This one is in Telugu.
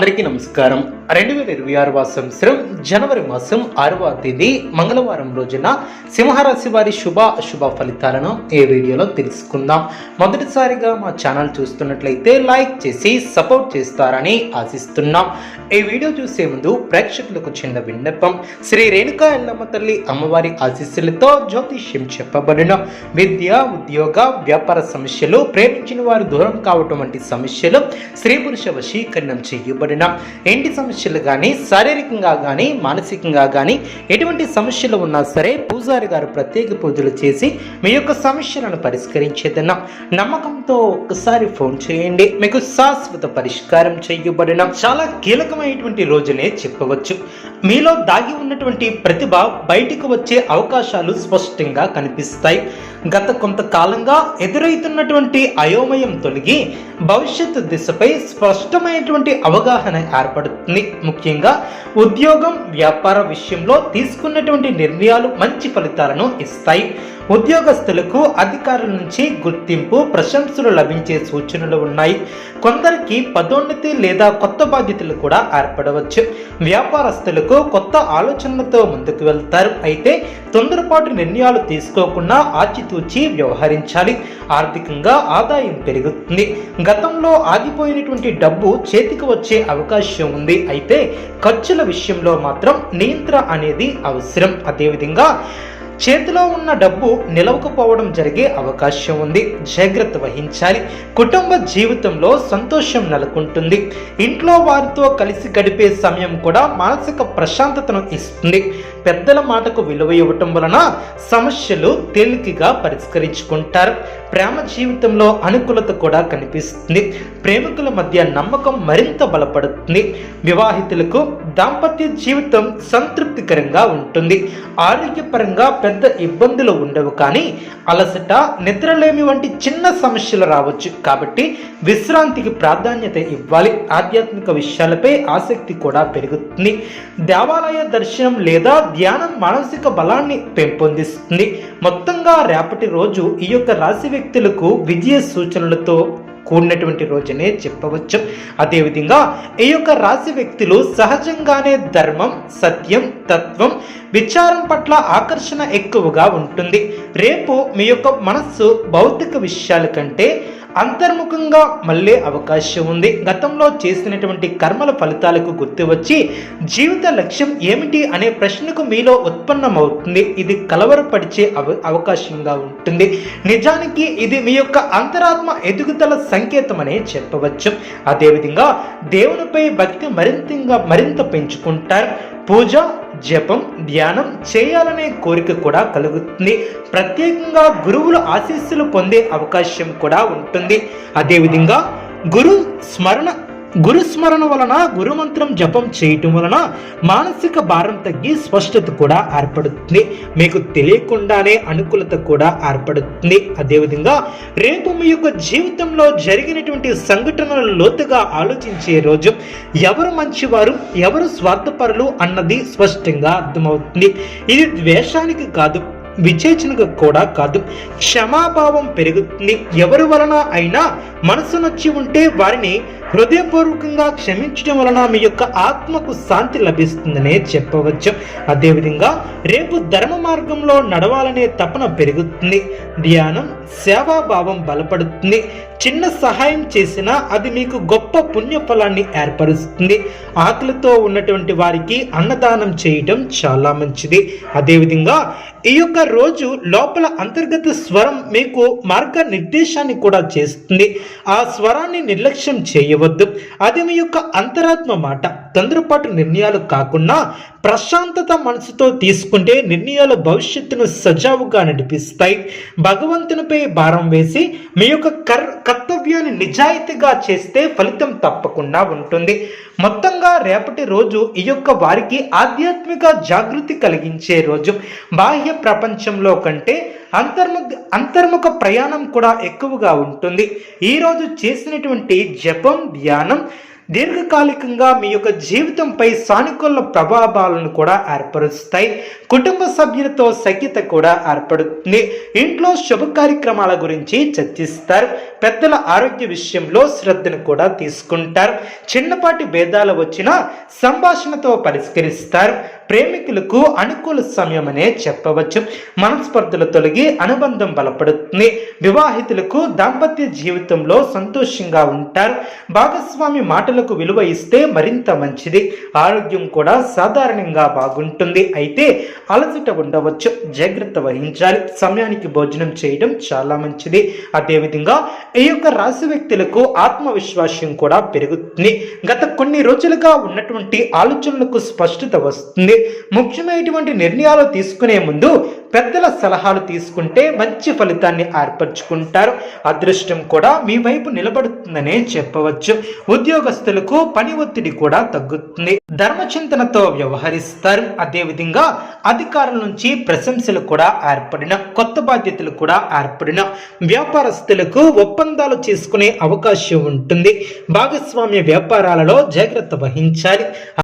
అందరికీ నమస్కారం. రెండు వేల ఇరవై ఆరవ సంవత్సరం జనవరి మాసం ఆరవ తేదీ మంగళవారం రోజున సింహరాశి వారి శుభ అశుభ ఫలితాలను ఈ వీడియోలో తెలుసుకుందాం. మొదటిసారిగా మా ఛానల్ చూస్తున్నట్లయితే లైక్ చేసి సపోర్ట్ చేస్తారని ఆశిస్తున్నాం. ఈ వీడియో చూసే ముందు ప్రేక్షకులకు చిన్న విన్నపం. శ్రీ రేణుకా ఎల్లమ్మ తల్లి అమ్మవారి ఆశీస్సులతో జ్యోతిష్యం చెప్పబడిన. విద్య ఉద్యోగ వ్యాపార సమస్యలు ప్రేమించిన వారు దూరం కావటం వంటి సమస్యలు స్త్రీ పురుష వశీకరణం చేయబడిన. ఇంటి సమస్య సమస్యలు కానీ శారీరకంగా కానీ మానసికంగా కానీ ఎటువంటి సమస్యలు ఉన్నా సరే పూజారి గారు ప్రత్యేక పూజలు చేసి మీ యొక్క సమస్యలను పరిష్కరించేదన్న. నమ్మకంతో ఒక్కసారి ఫోన్ చేయండి. మీకు శాశ్వత పరిష్కారం చేయబడిన చాలా కీలకమైనటువంటి రోజునే చెప్పవచ్చు. మీలో దాగి ఉన్నటువంటి ప్రతిభ బయటకు వచ్చే అవకాశాలు స్పష్టంగా కనిపిస్తాయి. గత కొంతకాలంగా ఎదురవుతున్నటువంటి అయోమయం తొలగి భవిష్యత్తు దిశపై స్పష్టమైనటువంటి అవగాహన ఏర్పడుతుంది. ముఖ్యంగా ఉద్యోగం వ్యాపార విషయంలో తీసుకున్నటువంటి నిర్ణయాలు మంచి ఫలితాలను ఇస్తాయి. ఉద్యోగస్తులకు అధికారుల నుంచి గుర్తింపు ప్రశంసలు లభించే సూచనలు ఉన్నాయి. కొందరికి పదోన్నతి లేదా కొత్త బాధ్యతలు కూడా ఏర్పడవచ్చు. వ్యాపారస్తులకు కొత్త ఆలోచనలతో ముందుకు వెళ్తారు. అయితే తొందరపాటు నిర్ణయాలు తీసుకోకుండా ఆచితూచి వ్యవహరించాలి. ఆర్థికంగా ఆదాయం పెరుగుతుంది. గతంలో ఆగిపోయినటువంటి డబ్బు చేతికి వచ్చే అవకాశం ఉంది. అయితే ఖర్చుల విషయంలో మాత్రం నియంత్రణ అనేది అవసరం. అదేవిధంగా చేతిలో ఉన్న డబ్బు నిలవకపోవడం జరిగే అవకాశం ఉంది. జాగ్రత్త వహించాలి. కుటుంబ జీవితంలో సంతోషం నెలకొంటుంది. ఇంట్లో వారితో కలిసి గడిపే సమయం కూడా మానసిక ప్రశాంతతను ఇస్తుంది. పెద్దల మాటకు విలువ ఇవ్వటం వలన సమస్యలు తేలికగా పరిష్కరించుకుంటారు. ప్రేమ జీవితంలో అనుకూలత కూడా కనిపిస్తుంది. ప్రేమికుల మధ్య నమ్మకం మరింత బలపడుతుంది. వివాహితులకు దాంపత్య జీవితం సంతృప్తికరంగా ఉంటుంది. ఆరోగ్యపరంగా పెద్ద ఇబ్బందులు ఉండవు కానీ అలసట నిద్రలేమి వంటి చిన్న సమస్యలు రావచ్చు. కాబట్టి విశ్రాంతికి ప్రాధాన్యత ఇవ్వాలి. ఆధ్యాత్మిక విషయాలపై ఆసక్తి కూడా పెరుగుతుంది. దేవాలయ దర్శనం లేదా ధ్యానం మానసిక బలాన్ని పెంపొందిస్తుంది. మొత్తంగా రేపటి రోజు ఈ యొక్క రాశి వ్యక్తులకు విజయ సూచనలతో కూడినటువంటి రోజునే చెప్పవచ్చు. అదేవిధంగా ఈ యొక్క రాశి వ్యక్తులు సహజంగానే ధర్మం సత్యం తత్వం విచారం పట్ల ఆకర్షణ ఎక్కువగా ఉంటుంది. రేపు మీ యొక్క మనస్సు భౌతిక విషయాల కంటే అంతర్ముఖంగా మళ్ళీ అవకాశం ఉంది. గతంలో చేసినటువంటి కర్మల ఫలితాలకు గుర్తు వచ్చి జీవిత లక్ష్యం ఏమిటి అనే ప్రశ్నకు మీలో ఉత్పన్నమవుతుంది. ఇది కలవరపరిచే అవ అవకాశంగా ఉంటుంది. నిజానికి ఇది మీ యొక్క అంతరాత్మ ఎదుగుదల సంకేతమనే చెప్పవచ్చు. అదేవిధంగా దేవునిపై భక్తి మరింతగా మరింత పెంచుకుంటారు. పూజ జపం ధ్యానం చేయాలనే కోరిక కూడా కలుగుతుంది. ప్రత్యేకంగా గురువుల ఆశీస్సులు పొందే అవకాశం కూడా ఉంటుంది. అదేవిధంగా గురు స్మరణ గురు స్మరణ వలన గురుమంత్రం జపం చేయటం వలన మానసిక భారం తగ్గి స్పష్టత కూడా ఏర్పడుతుంది. మీకు తెలియకుండానే అనుకూలత కూడా ఏర్పడుతుంది. అదేవిధంగా రేపు మీ యొక్క జీవితంలో జరిగినటువంటి సంఘటనలు లోతుగా ఆలోచించే రోజు ఎవరు మంచివారు ఎవరు స్వార్థపరులు అన్నది స్పష్టంగా అర్థమవుతుంది. ఇది ద్వేషానికి కాదు విచేచనగా కూడా కాదు. క్షమాభావం పెరుగుతుంది. ఎవరి వలన అయినా మనసు నొచ్చి ఉంటే వారిని హృదయపూర్వకంగా క్షమించడం వలన మీ యొక్క ఆత్మకు శాంతి లభిస్తుందనే చెప్పవచ్చు. అదేవిధంగా రేపు ధర్మ మార్గంలో నడవాలనే తపన పెరుగుతుంది. ధ్యానం సేవాభావం బలపడుతుంది. చిన్న సహాయం చేసినా అది మీకు గొప్ప పుణ్యఫలాన్ని ఏర్పరుస్తుంది. ఆకలితో ఉన్నటువంటి వారికి అన్నదానం చేయటం చాలా మంచిది. అదేవిధంగా ఈ యొక్క రోజు లోపల అంతర్గత స్వరం మీకు మార్గ నిర్దేశాన్ని కూడా చేస్తుంది. ఆ స్వరాన్ని నిర్లక్ష్యం చేయవద్దు. అది మీ యొక్క అంతరాత్మ మాట. తొందరపాటు నిర్ణయాలు కాకుండా ప్రశాంతత మనసుతో తీసుకుంటే నిర్ణయాలు భవిష్యత్తును సజావుగా నడిపిస్తాయి. భగవంతునిపై భారం వేసి మీ యొక్క కర్ కర్తవ్యాన్ని నిజాయితీగా చేస్తే ఫలితం తప్పకుండా ఉంటుంది. మొత్తంగా రేపటి రోజు ఈ యొక్క వారికి ఆధ్యాత్మిక జాగృతి కలిగించే రోజు. బాహ్య ప్రపంచంలో కంటే అంతర్ముఖ అంతర్ముఖ ప్రయాణం కూడా ఎక్కువగా ఉంటుంది. ఈరోజు చేసినటువంటి జపం ధ్యానం దీర్ఘకాలికంగా మీ యొక్క జీవితంపై సానుకూల ప్రభావాలను కూడా ఏర్పరుస్తాయి. కుటుంబ సభ్యులతో సఖ్యత కూడా ఏర్పడుతుంది. ఇంట్లో శుభ కార్యక్రమాల గురించి చర్చిస్తారు. పెద్దల ఆరోగ్య విషయంలో శ్రద్ధను కూడా తీసుకుంటారు. చిన్నపాటి భేదాలు వచ్చినా సంభాషణతో పరిష్కరిస్తారు. ప్రేమికులకు అనుకూల సమయం అనే చెప్పవచ్చు. మనస్పర్ధలు తొలగి అనుబంధం బలపడుతుంది. వివాహితులకు దాంపత్య జీవితంలో సంతోషంగా ఉంటారు. భాగస్వామి మాటలకు విలువ ఇస్తే మరింత మంచిది. ఆరోగ్యం కూడా సాధారణంగా బాగుంటుంది. అయితే అలసట ఉండవచ్చు. జాగ్రత్త వహించాలి. సమయానికి భోజనం చేయడం చాలా మంచిది. అదేవిధంగా ఈ యొక్క రాశి వ్యక్తులకు ఆత్మవిశ్వాసం కూడా పెరుగుతుంది. గత కొన్ని రోజులుగా ఉన్నటువంటి ఆలోచనలకు స్పష్టత వస్తుంది. ముఖ్యమైనటువంటి నిర్ణయాలు తీసుకునే ముందు పెద్దల సలహాలు తీసుకుంటే మంచి ఫలితాన్ని ఏర్పరచుకుంటారు. అదృష్టం కూడా మీ వైపు నిలబడుతుందనే చెప్పవచ్చు. ఉద్యోగస్తులకు పని ఒత్తిడి కూడా తగ్గుతుంది. ధర్మచింతనతో వ్యవహరిస్తారు. అదేవిధంగా అధికారుల నుంచి ప్రశంసలు కూడా ఏర్పడిన కొత్త బాధ్యతలు కూడా ఏర్పడిన వ్యాపారస్తులకు ఒప్పందాలు చేసుకునే అవకాశం ఉంటుంది. భాగస్వామ్య వ్యాపారాలలో జాగ్రత్త వహించాలి.